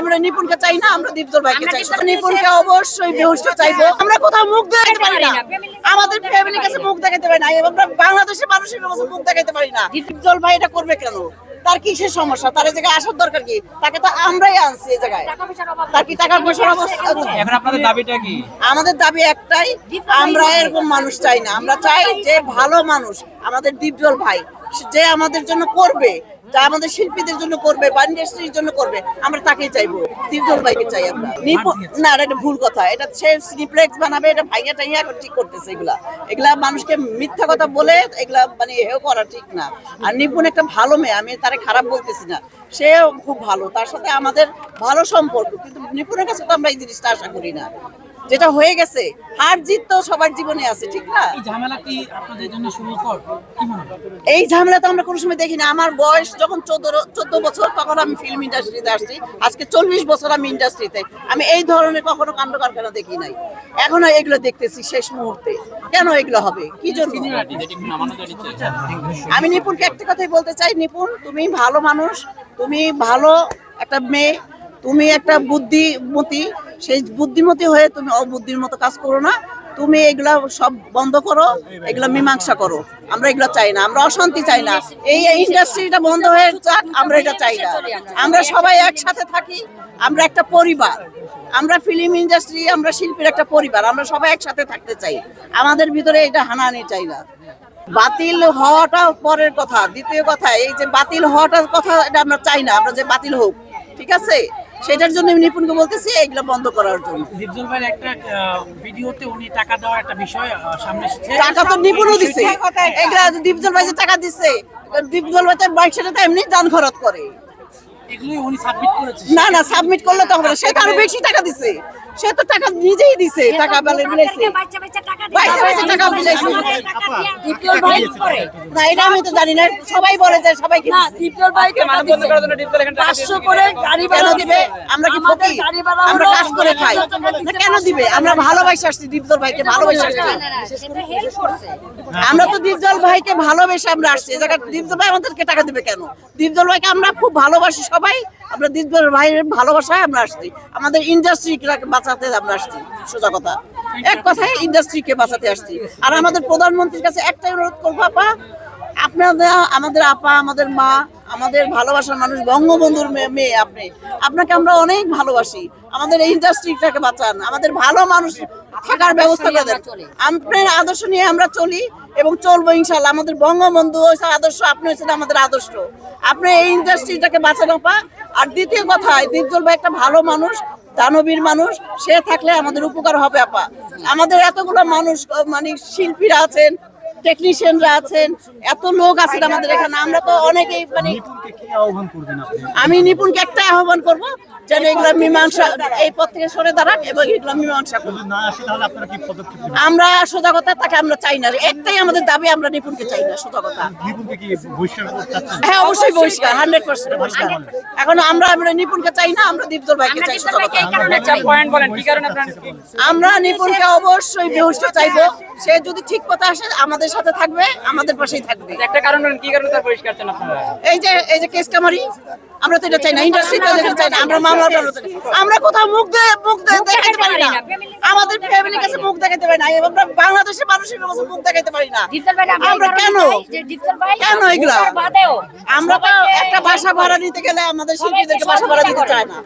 আমরা নিপুণকে চাই না আমরা দীপজল ভাইকে চাই। নিপুণকে অবশ্যই বেহুশকে চাইব। আমরা কোথাও মুখ দেখাতে পারি না। আমাদের ফ্যামিলির কাছে মুখ দেখাতে পারি না আমরা বাংলাদেশের মানুষের কাছে মুখ দেখাতে পারি না। দীপজল ভাই এটা করবে কেন? তার কিসের সমস্যা? তার এই জায়গায় আসার দরকার কি? তাকে তো আমরাই আনছি এই জায়গায়। তার কি টাকা পয়সার অবস্থা এখন আপনাদের দাবিটা কি? আমাদের দাবি একটাই আমরা এরকম মানুষ চাই না। আমরা চাই যে ভালো মানুষ আমাদের দীপজল ভাই। যে আমাদের জন্য করবে যা আমাদের শিল্পীদের জন্য করবে বা ইন্ডাস্ট্রির জন্য করবে আমরা তাকেই চাইব। দীপজল ভাইকে চাই আমরা। না এটা ভুল কথা। এটা সে সিনিপ্লেক্স বানাবে এটা ভাইয়া টাইয়া ঠিক করতেছে এগুলা। এগুলা মানুষকে মিথ্যা কথা বলে এগুলা মানে হেও করা ঠিক না। আর নিপুণ একটা ভালো মেয়ে আমি তারে খারাপ বলতেছি না। সে খুব ভালো তার সাথে আমাদের ভালো সম্পর্ক। কিন্তু নিপুণের কাছে তো আমরা এই জিনিসটা আশা করি না। যেটা হয়ে গেছে হার জিত তো সবার জীবনে আছে ঠিক না? এই ঝামেলা কি আপনাদের জন্য সুখকর কি মনে এই ঝামেলা তো আমরা কোনো সময় দেখি না। আমার বয়স যখন চোদ্দ চোদ্দ বছর তখন আমি ফিল্ম ইন্ডাস্ট্রিতে আসছি। আজকে চল্লিশ বছর আমি ইন্ডাস্ট্রিতে আমি এই ধরনের কখনো কাণ্ড কারখানা দেখি নাই। এখনও এগুলো দেখতেছি শেষ মুহূর্তে। কেন এগুলো হবে? কি জন্য? আমি নিপুণকে একটা কথাই বলতে চাই নিপুণ তুমি ভালো মানুষ তুমি ভালো একটা মেয়ে তুমি একটা বুদ্ধিমতী সেই বুদ্ধিমতী হয়ে তুমি অবুদ্ধির মতো কাজ করো না। তুমি এগুলা সব বন্ধ করো, এগুলা মীমাংসা করো। আমরা এগুলো চাই না, আমরা অশান্তি চাই না। এই ইন্ডাস্ট্রিটা বন্ধ হয়ে যাক, আমরা এটা চাই না। আমরা সবাই একসাথে থাকি, আমরা একটা পরিবার। আমরা ফিল্ম ইন্ডাস্ট্রি, আমরা শিল্পীর একটা পরিবার, আমরা সবাই একসাথে থাকতে চাই। আমাদের ভিতরে এটা হানাহানি চাই না। বাতিল হওয়াটা পরের কথা, দ্বিতীয় কথা, এই যে বাতিল হওয়াটার কথা এটা আমরা চাই না, আমরা যে বাতিল হোক, ঠিক আছে? সেটার জন্য আমি নিপুণকে বলতেছি এগুলো বন্ধ করার জন্য। ভাইয়ের একটা ভিডিওতে উনি টাকা একটা বিষয় সামনে এসেছে। টাকা তো নিপুণও দিছে। এগুলা দীপজল ভাই যে টাকা দিচ্ছে দীপজল ভাই তো তো এমনি দান খরচ করে। এগুলোই উনি সাবমিট করেছে। না না সাবমিট করলে তো হবে না সে তো আরও বেশি টাকা দিছে। সে তো টাকা নিজেই দিছে টাকা বেলে মিলাইছে বাচ্চা বাচ্চা টাকা না এটা আমি তো জানি না সবাই বলে যে সবাই কি না ভাই পাঁচশো করে গাড়ি ভাড়া দিবে? আমরা কি ভাড়া আমরা কাজ করে খাই। না কেন দিবে? আমরা ভালোবাসে আসছি দীপজল ভাইকে ভালোবাসে আসছি। সেটা হেল্প করছে। আমরা তো দীপজল ভাইকে ভালোবেসে আমরা আসছি। এই জায়গায় দীপজল ভাই আমাদেরকে টাকা দিবে কেন? দীপজল ভাইকে আমরা খুব ভালোবাসি সবাই। আমরা দীপজল ভাইয়ের ভালোবাসায় আমরা আসছি। আমাদের ইন্ডাস্ট্রিকে বাঁচাতে আমরা আসছি সোজা কথা। এক কথায় ইন্ডাস্ট্রিকে বাঁচাতে আসছি। আর আমাদের প্রধানমন্ত্রীর কাছে একটাই অনুরোধ করব আপা আপনাদের আমাদের আপা আমাদের মা আমাদের ভালোবাসার মানুষ বঙ্গবন্ধুর মেয়ে- আপনি আপনাকে আমরা অনেক ভালোবাসি। আমাদের এই ইন্ডাস্ট্রিটাকে বাঁচান আমাদের ভালো মানুষ থাকার ব্যবস্থা করে দেন। আপনার আদর্শ নিয়ে আমরা চলি এবং চলবো ইনশাল্লাহ আমাদের বঙ্গবন্ধু হয়েছে আদর্শ আপনি হয়েছেন আমাদের আদর্শ। আপনি এই ইন্ডাস্ট্রিটাকে বাঁচানো পা আর দ্বিতীয় কথা দীপজল ভাই একটা ভালো মানুষ দানবীর মানুষ সে থাকলে আমাদের উপকার হবে আপা। আমাদের এতগুলো মানুষ মানে শিল্পীরা আছেন টেকনিশিয়ানরা আছেন এত লোক আছেন আমাদের এখানে। আমরা তো অনেকেই মানে আমি নিপুণকে একটা আহ্বান করব যেন এগুলো মীমাংসা এই পথ থেকে সরে দাঁড়াক এবং এগুলো মীমাংসা করুন আমরা সোজা কথা তাকে আমরা চাই না। একটাই আমাদের দাবি আমরা নিপুণকে চাই না সোজা কথা নিপুণকে কি বহিষ্কার করতে চাচ্ছেন? হ্যাঁ অবশ্যই বহিষ্কার হান্ড্রেড পার্সেন্ট বহিষ্কার এখন আমরা আমরা নিপুণকে চাই না আমরা দীপজল ভাইকে চাই আমরা নিপুণকে অবশ্যই বেহুশকে চাইব। সে যদি ঠিক কথা আসে আমাদের সাথে থাকবে আমাদের পাশেই থাকবে। একটা কারণ কি কারণে তার পরিষ্কার চান আপনারা? এই যে এই যে কেস কামারি আমরা তো এটা চাই না ইন্ডাস্ট্রিতে এটা চাই না আমরা মামলা না। আমরা কোথাও মুখ দিয়ে মুখ দিয়ে দেখাতে পারি না। আমাদের ফ্যামিলির কাছে মুখ দেখাতে পারি না আমরা বাংলাদেশের মানুষের কাছে মুখ দেখাতে পারি না। দীপ্তল ভাই আমরা কেন? কেন এগুলা? আমরা তো একটা বাসা ভাড়া নিতে গেলে আমাদের শিল্পীদেরকে বাসা ভাড়া দিতে চায় না।